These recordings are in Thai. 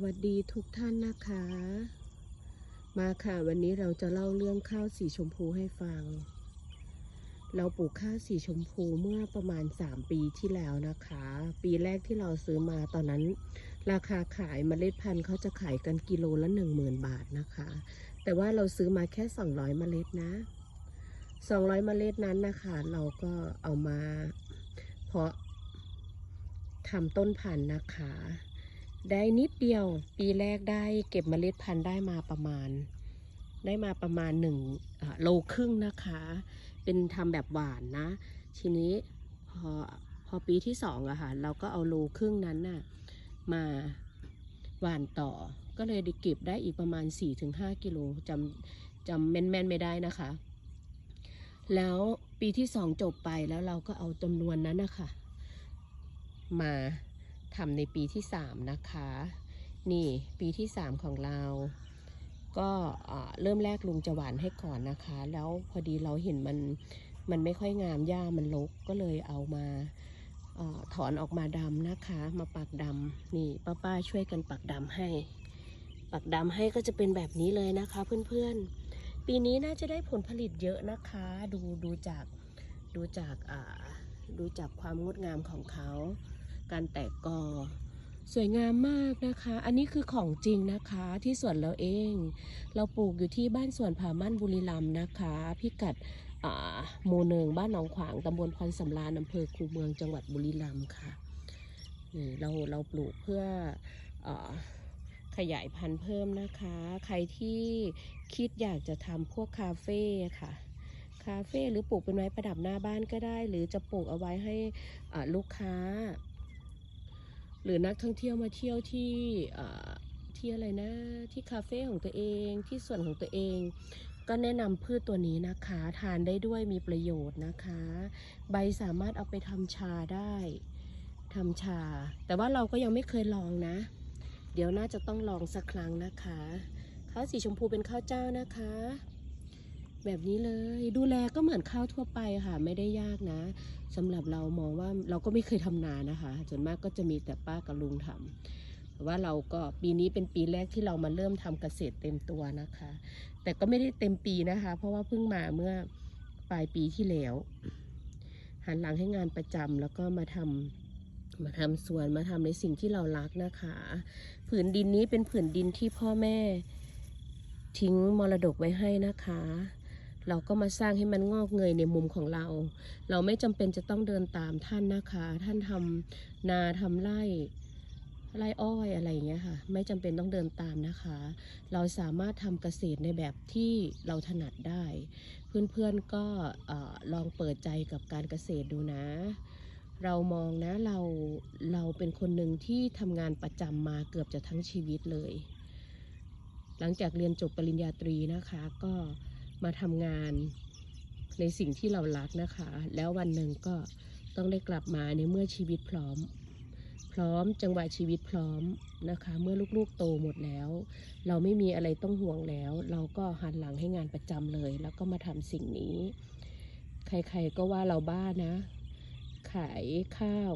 วัสดีทุกท่านนะคะ มาค่ะวันนี้เราจะเล่าเรื่องข้าวสีชมพูให้ฟัง เราปลูกข้าวสีชมพูเมื่อประมาณ 3 ปีที่แล้วนะคะ ปีแรกที่เราซื้อมาตอนนั้น ราคาขายเมล็ดพันธุ์เขาจะขายกันกิโลละ 10,000 บาทนะคะ แต่ว่าเราซื้อมาแค่ 200 เมล็ดนะ 200 เมล็ดนั้นนะคะ เราก็เอามาเพาะทำต้นพันธุ์นะคะ ได้นิดเดียว ปีแรกได้เก็บเมล็ดพันธุ์ได้มาประมาณ ได้มาประมาณหนึ่งโลครึ่งนะคะ เป็นทำแบบหวานนะ ทีนี้พอพอปีที่สองอะค่ะเราก็เอาโลครึ่งนั้นน่ะมาหวานต่อ ก็เลยได้เก็บได้อีกประมาณ 4-5 กิโลจำจำแม่นๆไม่ได้นะคะ แล้วปีที่สองจบไปแล้วเราก็เอาจำนวนนั้นนะคะมา ทำในปีที่สามนะคะ นี่ปีที่สามของเรา ก็เริ่มแรกลุงจะหวานให้ก่อนนะคะ แล้วพอดีเราเห็นมันมันไม่ค่อยงามหญ้ามันรกก็เลยเอามาอถอนออกมาดำนะคะ มาปักดำนี่ป้าป้าๆช่วยกันปักดำให้ ปักดำให้ก็จะเป็นแบบนี้เลยนะคะเพื่อนๆ ปีนี้น่าจะได้ผลผลิตเยอะนะคะ ดูดูจากดูจากดูจากความงดงามของเขา การแตกกอ สวยงามมากนะคะ อันนี้คือของจริงนะคะที่สวนเราเอง เราปลูกอยู่ที่บ้านสวนผามั่นบุรีรัมย์นะคะ พิกัดหมู่หนึ่งบ้านหนองขวางตำบลพรสำราญอำเภอคูเมืองจังหวัดบุรีรัมย์ค่ะนี่เราเราปลูกเพื่ออขยายพันธุ์เพิ่มนะคะ ใครที่คิดอยากจะทำพวกคาเฟ่ค่ะ คาเฟ่หรือปลูกเป็นไม้ประดับหน้าบ้านก็ได้ หรือจะปลูกเอาไว้ให้ลูกค้า หรือนักท่องเที่ยวมาเที่ยวที่ที่อะไรนะที่คาเฟ่ของตัวเองที่สวนของตัวเอง ก็แนะนำพืชตัวนี้นะคะ ทานได้ด้วยมีประโยชน์นะคะ ใบสามารถเอาไปทำชาได้ทำชา แต่ว่าเราก็ยังไม่เคยลองนะ เดี๋ยวน่าจะต้องลองสักครั้งนะคะข้าวสีชมพูเป็นข้าวเจ้านะคะ แบบนี้เลยดูแลก็เหมือนข้าวทั่วไปค่ะ ไม่ได้ยากนะสำหรับเรามองว่าเราก็ไม่เคยทำนานะคะส่วนมากก็จะมีแต่ป้ากับลุงทำแต่ว่าเราก็ปีนี้เป็นปีแรกที่เรามาเริ่มทำเกษตรเต็มตัวนะคะ แต่ก็ไม่ได้เต็มปีนะคะ เพราะว่าเพิ่งมาเมื่อปลายปีที่แล้ว หันหลังให้งานประจำแล้วก็มาทำมาทำสวนมาทำในสิ่งที่เรารักนะคะ ผืนดินนี้เป็นผืนดินที่พ่อแม่ทิ้งมรดกไว้ให้นะคะ เราก็มาสร้างให้มันงอกเงยในมุมของเรา เราไม่จำเป็นจะต้องเดินตามท่านนะคะ ท่านทำนาทำไร่ไร่อ้อยอะไรอย่างเงี้ยค่ะ ไม่จำเป็นต้องเดินตามนะคะ เราสามารถทำเกษตรในแบบที่เราถนัดได้ เพื่อนๆก็อลองเปิดใจกับการเกษตรดูนะ เรามองนะเราเราเป็นคนหนึ่งที่ทำงานประจำมาเกือบจะทั้งชีวิตเลย หลังจากเรียนจบปริญญาตรีนะคะก็ มาทำงานในสิ่งที่เรารักนะคะ แล้ววันหนึ่งก็ต้องได้กลับมาในเมื่อชีวิตพร้อม พร้อมจังหวะชีวิตพร้อมนะคะ เมื่อลูกๆโตหมดแล้ว เราไม่มีอะไรต้องห่วงแล้ว เราก็หันหลังให้งานประจำเลย แล้วก็มาทำสิ่งนี้ ใครๆก็ว่าเราบ้านะ ขายข้าว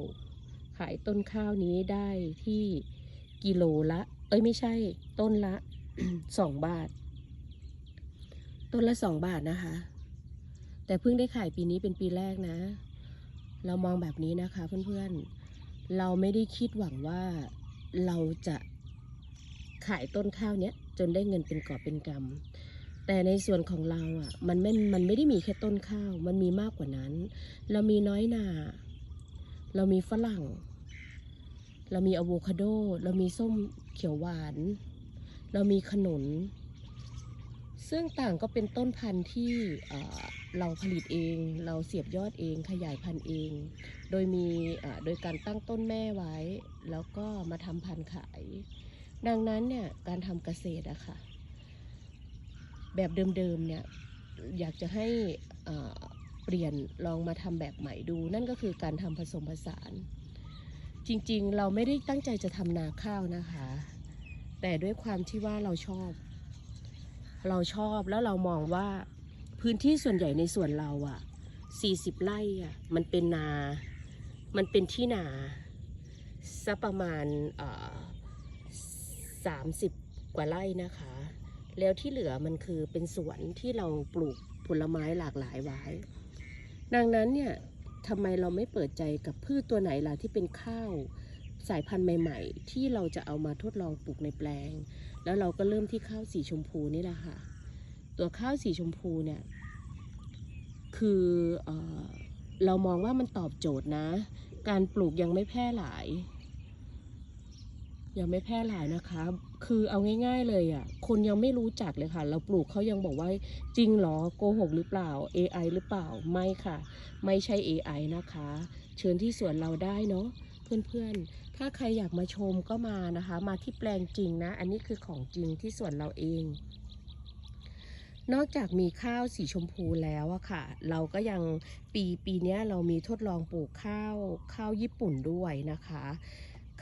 ขายต้นข้าวนี้ได้ที่กิโลละ เอ้ยไม่ใช่ ต้นละสองบาท ต้นละสองบาทนะคะ แต่เพิ่งได้ขายปีนี้เป็นปีแรกนะ เรามองแบบนี้นะคะเพื่อนๆ เราไม่ได้คิดหวังว่าเราจะขายต้นข้าวเนี้ยจนได้เงินเป็นกอบเป็นกำแต่ในส่วนของเราอะมันไม่มันไม่ได้มีแค่ต้นข้าว มันมีมากกว่านั้น เรามีน้อยหนา เรามีฝรั่ง เรามีอะโวคาโด เรามีส้มเขียวหวาน เรามีขนุน ซึ่งต่างก็เป็นต้นพันธุ์ที่เราผลิตเอง เราเสียบยอดเองขยายพันธุ์เอง โดยมีโดยการตั้งต้นแม่ไว้ แล้วก็มาทำพันธุ์ขาย ดังนั้นเนี่ยการทำเกษตรอะค่ะ แบบเดิมๆเนี่ยอยากจะให้เปลี่ยนลองมาทำแบบใหม่ดู นั่นก็คือการทำผสมผสาน จริงๆ เราไม่ได้ตั้งใจจะทำนาข้าวนะคะ แต่ด้วยความที่ว่าเราชอบ เราชอบแล้วเรามองว่าพื้นที่ส่วนใหญ่ในส่วนเราอะ40 ไร่อะมันเป็นนา มันเป็นที่นาสักประมาณเอ่อ30กว่าไร่นะคะ แล้วที่เหลือมันคือเป็นสวนที่เราปลูกผลไม้หลากหลายไว้ ดังนั้นเนี่ยทำไมเราไม่เปิดใจกับพืชตัวไหนล่ะที่เป็นข้าวสายพันธุ์ใหม่ ๆ ที่เราจะเอามาทดลองปลูกในแปลง แล้วเราก็เริ่มที่ข้าวสีชมพูนี่แหละค่ะ ตัวข้าวสีชมพูเนี่ย คือเออเรามองว่ามันตอบโจทย์นะ การปลูกยังไม่แพร่หลาย ยังไม่แพร่หลายนะคะ คือเอาง่าย ๆเลยอะ่ะ คนยังไม่รู้จักเลยค่ะ เราปลูกเขายังบอกว่าจริงหรอโกหกหรือเปล่า AI หรือเปล่า ไม่ค่ะ ไม่ใช่ AI นะคะ เชิญที่สวนเราได้เนาะ เพื่อนๆ ถ้าใครอยากมาชมก็มานะคะ มาที่แปลงจริงนะ อันนี้คือของจริงที่สวนเราเอง นอกจากมีข้าวสีชมพูแล้วอะค่ะ เราก็ยังปีปีนี้เรามีทดลองปลูกข้าวข้าวญี่ปุ่นด้วยนะคะ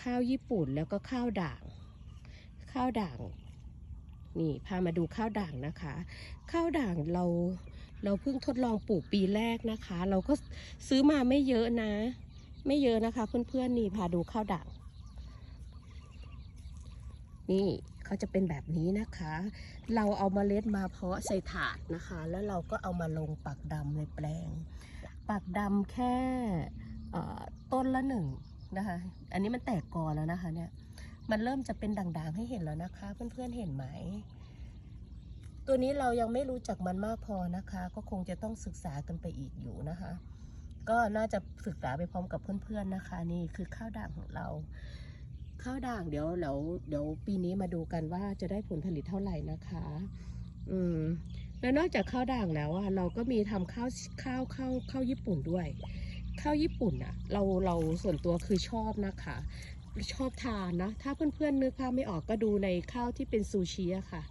ข้าวญี่ปุ่นแล้วก็ข้าวด่าง ข้าวด่างนี่พามาดูข้าวด่างนะคะ ข้าวด่างเราเราเพิ่งทดลองปลูกปีแรกนะคะ เราก็ซื้อมาไม่เยอะนะ ไม่เยอะนะคะ เพื่อนๆนี่พาดูข้าวด่างนี่เขาจะเป็นแบบนี้นะคะ เราเอามาเมล็ดมาเพาะใส่ถาดนะคะ แล้วเราก็เอามาลงปักดำในแปลง ปักดำแค่ต้นละหนึ่งนะคะ อันนี้มันแตกกอแล้วนะคะเนี่ย มันเริ่มจะเป็นด่างๆให้เห็นแล้วนะคะ เพื่อนๆเห็นไหม ตัวนี้เรายังไม่รู้จักมันมากพอนะคะ ก็คงจะต้องศึกษากันไปอีกอยู่นะคะ ก็น่าจะศึกษาไปพร้อมกับเพื่อนๆนะคะ นี่คือข้าวด่างของเรา ข้าวด่างเดี๋ยวเดี๋ยวเดี๋ยวปีนี้มาดูกันว่าจะได้ผลผลิตเท่าไหร่นะคะ อืมแล้วนอกจากข้าวด่างแล้วอะเราก็มีทำข้าวข้าวข้าวข้าวญี่ปุ่นด้วยข้าวญี่ปุ่นอะเราเราส่วนตัวคือชอบนะคะ ชอบทานนะ ถ้าเพื่อนๆนึกภาพไม่ออกก็ดูในข้าวที่เป็นซูชิอะค่ะ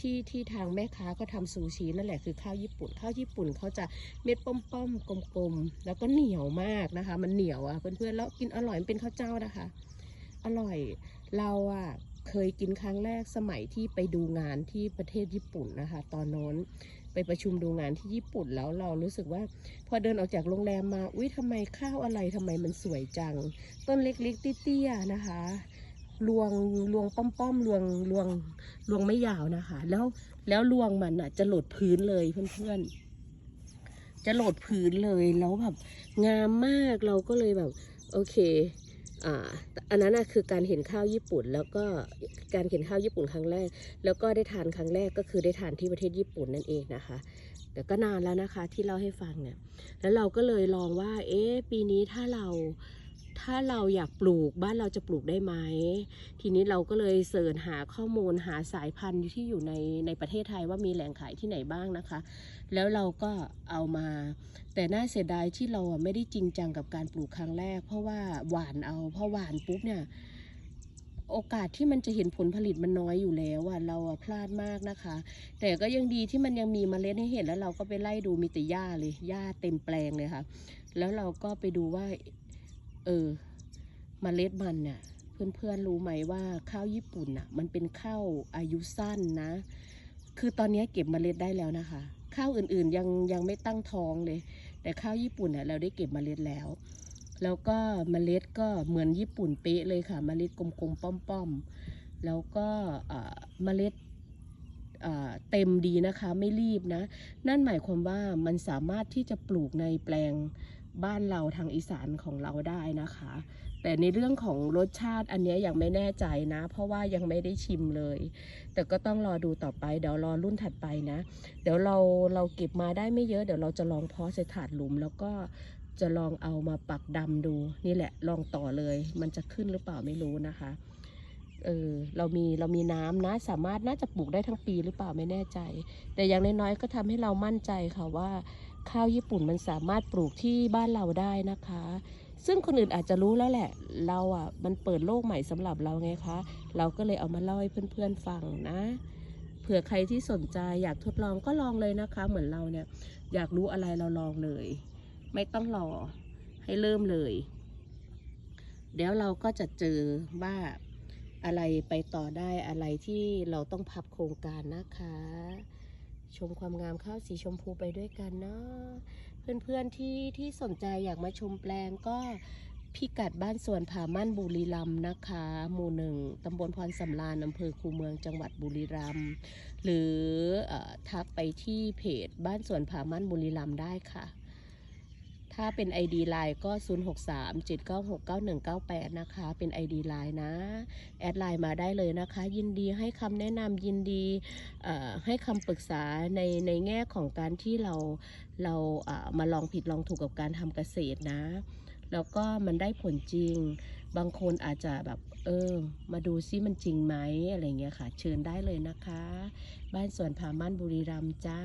ที่ที่ทางแม่ค้าก็ทำซูชินั่นแหละคือข้าวญี่ปุ่น ข้าวญี่ปุ่นเขาจะเม็ดป้อมๆกลมๆแล้วก็เหนียวมากนะคะ มันเหนียวอะเพื่อนๆแล้วกินอร่อยมันเป็นข้าวเจ้านะคะ อร่อยเราอะเคยกินครั้งแรกสมัยที่ไปดูงานที่ประเทศญี่ปุ่นนะคะ ตอนน้นไปประชุมดูงานที่ญี่ปุ่นแล้วเรารู้สึกว่าพอเดินออกจากโรงแรมมา อุ้ยทำไมข้าวอะไรทำไมมันสวยจัง ต้นเล็กๆเตี้ยๆนะคะ รวงรวงป้อมๆรวงรวงรวงไม่ยาวนะคะ แล้วแล้วรวงมันอะ จะหลดพื้นเลยเพื่อนๆ จะหลดพื้นเลยแล้วแบบงามมากเราก็เลยแบบ โอเคอ่าอันนั้นนะคือการเห็นข้าวญี่ปุ่น แล้วก็การเห็นข้าวญี่ปุ่นครั้งแรก แล้วก็ได้ทานครั้งแรกก็คือได้ทานที่ประเทศญี่ปุ่นนั่นเองนะคะแต่ก็นานแล้วนะคะที่เล่าให้ฟังเนี่ย แล้วเราก็เลยลองว่า เอ๊ะ ปีนี้ถ้าเรา ถ้าเราอยากปลูกบ้านเราจะปลูกได้ไหม ทีนี้เราก็เลยเสิร์ชหาข้อมูลหาสายพันธุ์ที่อยู่ในในประเทศไทยว่ามีแหล่งขายที่ไหนบ้างนะคะ แล้วเราก็เอามา แต่น่าเสียดายที่เราไม่ได้จริงจังกับการปลูกครั้งแรก เพราะว่าหวานเอาเพราะหวานปุ๊บเนี่ยโอกาสที่มันจะเห็นผลผลิตมันน้อยอยู่แล้วอะเราอะพลาดมากนะคะ แต่ก็ยังดีที่มันยังมีเมล็ดให้เห็นแล้วเราก็ไปไล่ดูมีแต่หญ้าเลยหญ้าเต็มแปลงเลยค่ะ แล้วเราก็ไปดูว่า เออเมล็ดมันน่ะเพื่อนๆรู้ไหมว่าข้าวญี่ปุ่นน่ะ มันเป็นข้าวอายุสั้นนะ คือตอนนี้เก็บเมล็ดได้แล้วนะคะ ข้าวอื่นๆยังยังไม่ตั้งท้องเลย แต่ข้าวญี่ปุ่นน่ะเราได้เก็บเมล็ดแล้ว แล้วก็เมล็ดก็เหมือนญี่ปุ่นเป๊ะเลยค่ะเมล็ดกลมๆป้อมๆแล้วก็เอ่อเมล็ดเต็มดีนะคะไม่รีบนะ นั่นหมายความว่ามันสามารถที่จะปลูกในแปลง บ้านเราทางอีสานของเราได้นะคะ แต่ในเรื่องของรสชาติอันนี้ยังไม่แน่ใจนะ เพราะว่ายังไม่ได้ชิมเลย แต่ก็ต้องรอดูต่อไปเดี๋ยวรอรุ่นถัดไปนะ เดี๋ยวเราเราเก็บมาได้ไม่เยอะเดี๋ยวเราจะลองเพาะใส่ถาดหลุม แล้วก็จะลองเอามาปักดำดู นี่แหละลองต่อเลย มันจะขึ้นหรือเปล่าไม่รู้นะคะเออเรามีเรามีน้ำนะ สามารถน่าจะปลูกได้ทั้งปีหรือเปล่าไม่แน่ใจ แต่อย่างน้อยๆก็ทำให้เรามั่นใจค่ะว่า ข้าวญี่ปุ่นมันสามารถปลูกที่บ้านเราได้นะคะ ซึ่งคนอื่นอาจจะรู้แล้วแหละ เราอะมันเปิดโลกใหม่สำหรับเราไงคะ เราก็เลยเอามาเล่าให้เพื่อนๆฟังนะ เผื่อใครที่สนใจอยากทดลองก็ลองเลยนะคะ เหมือนเราเนี่ยอยากรู้อะไรเราลองเลย ไม่ต้องรอให้เริ่มเลย เดี๋ยวเราก็จะเจอว่าอะไรไปต่อได้อะไรที่เราต้องพับโครงการนะคะ ชมความงามข้าวสีชมพูไปด้วยกันเนาะเพื่อนๆที่ที่สนใจอยากมาชมแปลงก็พิกัดบ้านสวนผามั่นบุรีรัมย์นะคะ หมู่หนึ่งตำบลพรสำราญอำเภอคูเมืองจังหวัดบุรีรัมย์หรืออทักไปที่เพจบ้านสวนผามั่นบุรีรัมย์ได้ค่ะ ถ้าเป็น ID ไลน์ก็ 0637969198 นะคะ เป็น ID ไลน์นะ แอดไลน์มาได้เลยนะคะ ยินดีให้คำแนะนำยินดีให้คำปรึกษาในในแง่ของการที่เราเรามาลองผิดลองถูกกับการทำเกษตรนะ แล้วก็มันได้ผลจริง บางคนอาจจะแบบเออ มาดูซิมันจริงไหมอะไรเงี้ยค่ะ เชิญได้เลยนะคะ บ้านสวนผามั่นบุรีรัมย์จ้า